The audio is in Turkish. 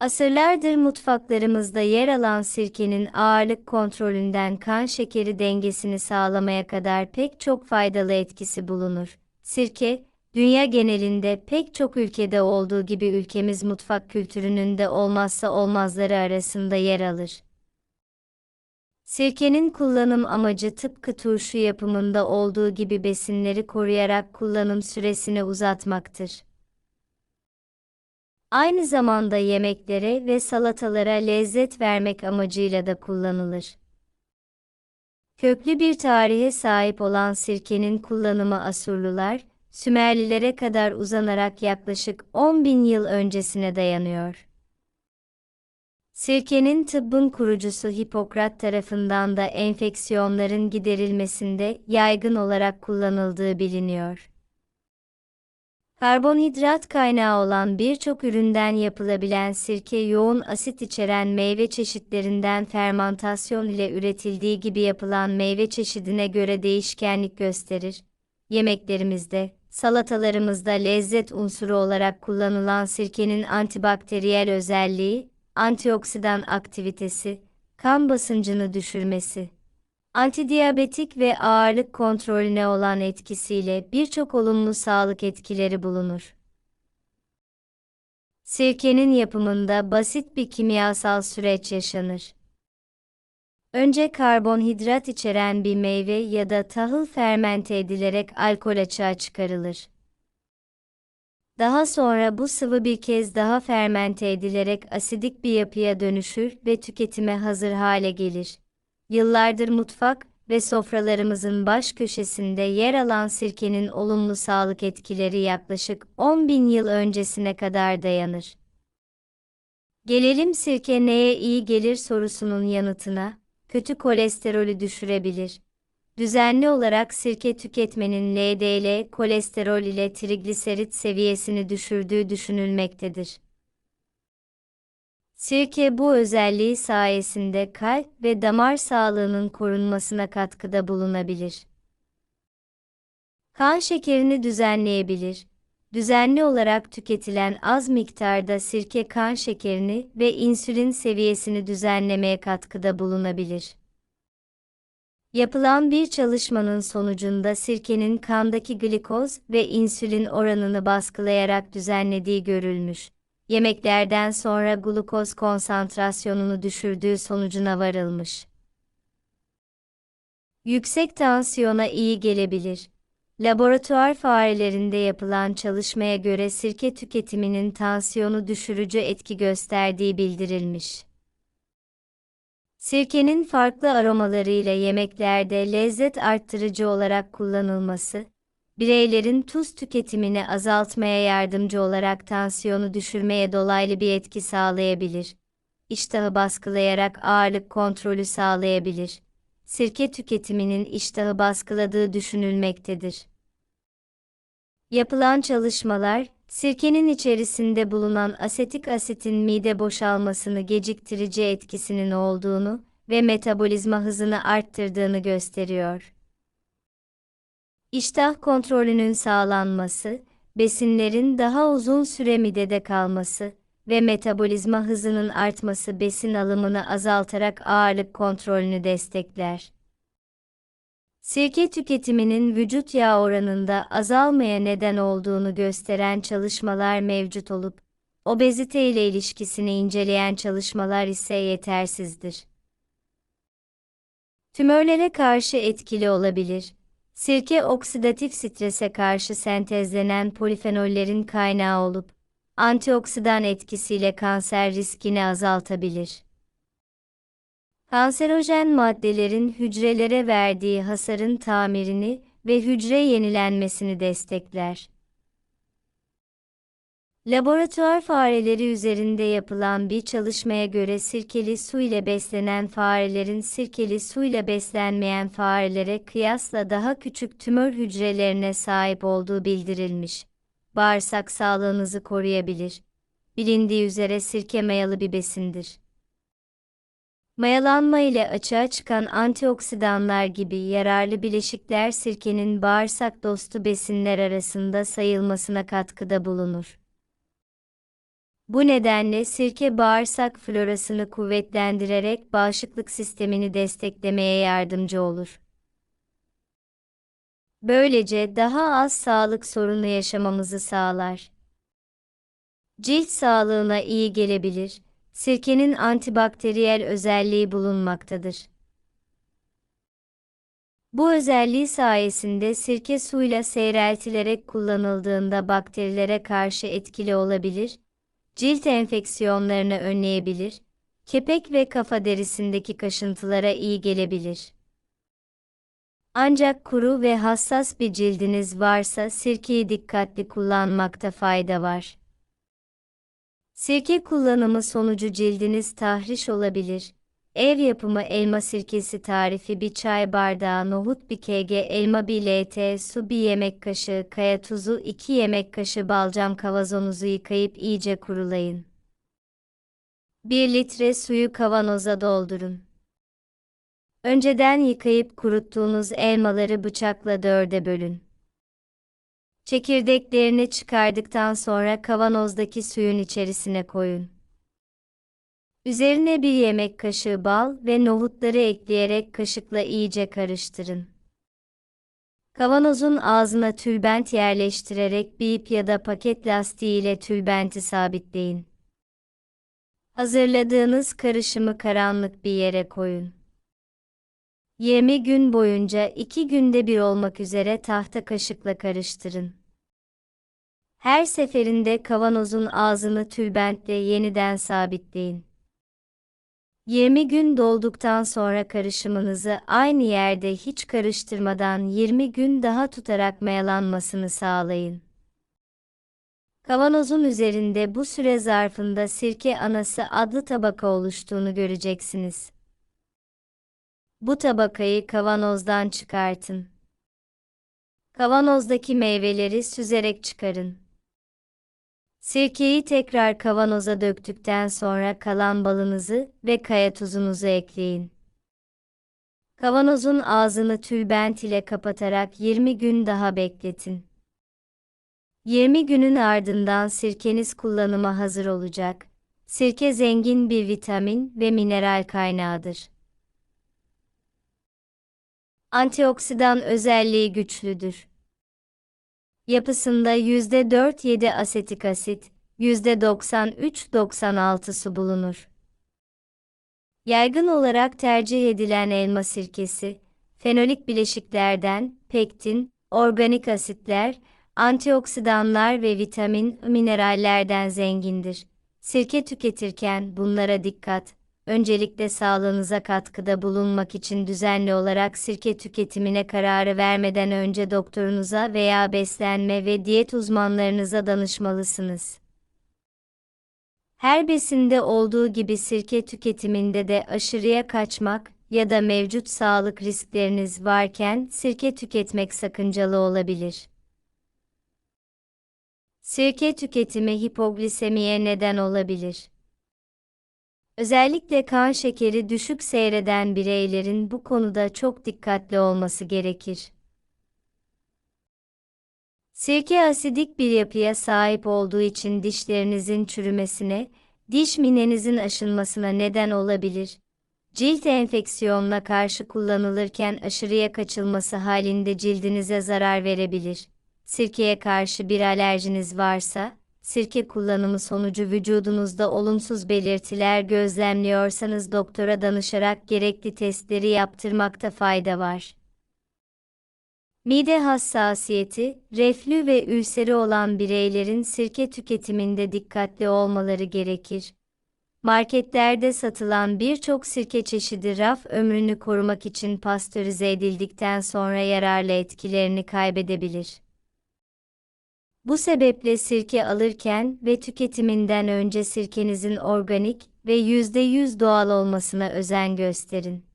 Asırlardır mutfaklarımızda yer alan sirkenin ağırlık kontrolünden kan şekeri dengesini sağlamaya kadar pek çok faydalı etkisi bulunur. Sirke, dünya genelinde pek çok ülkede olduğu gibi ülkemiz mutfak kültürünün de olmazsa olmazları arasında yer alır. Sirkenin kullanım amacı tıpkı turşu yapımında olduğu gibi besinleri koruyarak kullanım süresini uzatmaktır. Aynı zamanda yemeklere ve salatalara lezzet vermek amacıyla da kullanılır. Köklü bir tarihe sahip olan sirkenin kullanımı Asurlular, Sümerlilere kadar uzanarak yaklaşık 10 bin yıl öncesine dayanıyor. Sirkenin tıbbın kurucusu Hipokrat tarafından da enfeksiyonların giderilmesinde yaygın olarak kullanıldığı biliniyor. Karbonhidrat kaynağı olan birçok üründen yapılabilen sirke yoğun asit içeren meyve çeşitlerinden fermantasyon ile üretildiği gibi yapılan meyve çeşidine göre değişkenlik gösterir. Yemeklerimizde, salatalarımızda lezzet unsuru olarak kullanılan sirkenin antibakteriyel özelliği, antioksidan aktivitesi, kan basıncını düşürmesi, antidiyabetik ve ağırlık kontrolüne olan etkisiyle birçok olumlu sağlık etkileri bulunur. Sirkenin yapımında basit bir kimyasal süreç yaşanır. Önce karbonhidrat içeren bir meyve ya da tahıl fermente edilerek alkol açığa çıkarılır. Daha sonra bu sıvı bir kez daha fermente edilerek asidik bir yapıya dönüşür ve tüketime hazır hale gelir. Yıllardır mutfak ve sofralarımızın baş köşesinde yer alan sirkenin olumlu sağlık etkileri yaklaşık 10 bin yıl öncesine kadar dayanır. Gelelim sirke neye iyi gelir sorusunun yanıtına, kötü kolesterolü düşürebilir. Düzenli olarak sirke tüketmenin LDL kolesterol ile trigliserit seviyesini düşürdüğü düşünülmektedir. Sirke bu özelliği sayesinde kalp ve damar sağlığının korunmasına katkıda bulunabilir. Kan şekerini düzenleyebilir. Düzenli olarak tüketilen az miktarda sirke kan şekerini ve insülin seviyesini düzenlemeye katkıda bulunabilir. Yapılan bir çalışmanın sonucunda sirkenin kandaki glikoz ve insülin oranını baskılayarak düzenlediği görülmüş yemeklerden sonra glukoz konsantrasyonunu düşürdüğü sonucuna varılmış. Yüksek tansiyona iyi gelebilir. Laboratuvar farelerinde yapılan çalışmaya göre sirke tüketiminin tansiyonu düşürücü etki gösterdiği bildirilmiş. Sirkenin farklı aromalarıyla yemeklerde lezzet arttırıcı olarak kullanılması, bireylerin tuz tüketimini azaltmaya yardımcı olarak tansiyonu düşürmeye dolaylı bir etki sağlayabilir. İştahı baskılayarak ağırlık kontrolü sağlayabilir. Sirke tüketiminin iştahı baskıladığı düşünülmektedir. Yapılan çalışmalar, sirkenin içerisinde bulunan asetik asitin mide boşalmasını geciktirici etkisinin olduğunu ve metabolizma hızını arttırdığını gösteriyor. İştah kontrolünün sağlanması, besinlerin daha uzun süre midede kalması ve metabolizma hızının artması besin alımını azaltarak ağırlık kontrolünü destekler. Sirke tüketiminin vücut yağ oranında azalmaya neden olduğunu gösteren çalışmalar mevcut olup, obezite ile ilişkisini inceleyen çalışmalar ise yetersizdir. Tümörlere karşı etkili olabilir. Sirke oksidatif strese karşı sentezlenen polifenollerin kaynağı olup, antioksidan etkisiyle kanser riskini azaltabilir. Kanserojen maddelerin hücrelere verdiği hasarın tamirini ve hücre yenilenmesini destekler. Laboratuvar fareleri üzerinde yapılan bir çalışmaya göre sirkeli su ile beslenen farelerin sirkeli su ile beslenmeyen farelere kıyasla daha küçük tümör hücrelerine sahip olduğu bildirilmiş. Bağırsak sağlığınızı koruyabilir. Bilindiği üzere sirke mayalı bir besindir. Mayalanma ile açığa çıkan antioksidanlar gibi yararlı bileşikler sirkenin bağırsak dostu besinler arasında sayılmasına katkıda bulunur. Bu nedenle sirke bağırsak florasını kuvvetlendirerek bağışıklık sistemini desteklemeye yardımcı olur. Böylece daha az sağlık sorunu yaşamamızı sağlar. Cilt sağlığına iyi gelebilir. Sirkenin antibakteriyel özelliği bulunmaktadır. Bu özelliği sayesinde sirke suyla seyreltilerek kullanıldığında bakterilere karşı etkili olabilir, cilt enfeksiyonlarını önleyebilir, kepek ve kafa derisindeki kaşıntılara iyi gelebilir. Ancak kuru ve hassas bir cildiniz varsa sirkeyi dikkatli kullanmakta fayda var. Sirke kullanımı sonucu cildiniz tahriş olabilir. Ev yapımı elma sirkesi tarifi bir çay bardağı nohut bir kg elma bir lt su bir yemek kaşığı kaya tuzu 2 yemek kaşığı balcam kavazonuzu yıkayıp iyice kurulayın. 1 litre suyu kavanoza doldurun. Önceden yıkayıp kuruttuğunuz elmaları bıçakla dörde bölün. Çekirdeklerini çıkardıktan sonra kavanozdaki suyun içerisine koyun. Üzerine bir yemek kaşığı bal ve nohutları ekleyerek kaşıkla iyice karıştırın. Kavanozun ağzına tülbent yerleştirerek bir ip ya da paket lastiği ile tülbenti sabitleyin. Hazırladığınız karışımı karanlık bir yere koyun. 20 gün boyunca 2 günde bir olmak üzere tahta kaşıkla karıştırın. Her seferinde kavanozun ağzını tülbentle yeniden sabitleyin. 20 gün dolduktan sonra karışımınızı aynı yerde hiç karıştırmadan 20 gün daha tutarak mayalanmasını sağlayın. Kavanozun üzerinde bu süre zarfında sirke anası adlı tabaka oluştuğunu göreceksiniz. Bu tabakayı kavanozdan çıkartın. Kavanozdaki meyveleri süzerek çıkarın. Sirkeyi tekrar kavanoza döktükten sonra kalan balınızı ve kaya tuzunuzu ekleyin. Kavanozun ağzını tülbent ile kapatarak 20 gün daha bekletin. 20 günün ardından sirkeniz kullanıma hazır olacak. Sirke zengin bir vitamin ve mineral kaynağıdır. Antioksidan özelliği güçlüdür. Yapısında %4-7 asetik asit, %93-96 su bulunur. Yaygın olarak tercih edilen elma sirkesi, fenolik bileşiklerden, pektin, organik asitler, antioksidanlar ve vitamin, minerallerden zengindir. Sirke tüketirken bunlara dikkat, öncelikle sağlığınıza katkıda bulunmak için düzenli olarak sirke tüketimine kararı vermeden önce doktorunuza veya beslenme ve diyet uzmanlarınıza danışmalısınız. Her besinde olduğu gibi sirke tüketiminde de aşırıya kaçmak ya da mevcut sağlık riskleriniz varken sirke tüketmek sakıncalı olabilir. Sirke tüketimi hipoglisemiye neden olabilir. Özellikle kan şekeri düşük seyreden bireylerin bu konuda çok dikkatli olması gerekir. Sirke asidik bir yapıya sahip olduğu için dişlerinizin çürümesine, diş minenizin aşınmasına neden olabilir. Cilt enfeksiyonuna karşı kullanılırken aşırıya kaçılması halinde cildinize zarar verebilir. Sirkeye karşı bir alerjiniz varsa, sirke kullanımı sonucu vücudunuzda olumsuz belirtiler gözlemliyorsanız doktora danışarak gerekli testleri yaptırmakta fayda var. Mide hassasiyeti, reflü ve ülseri olan bireylerin sirke tüketiminde dikkatli olmaları gerekir. Marketlerde satılan birçok sirke çeşidi raf ömrünü korumak için pastörize edildikten sonra yararlı etkilerini kaybedebilir. Bu sebeple sirke alırken ve tüketiminden önce sirkenizin organik ve %100 doğal olmasına özen gösterin.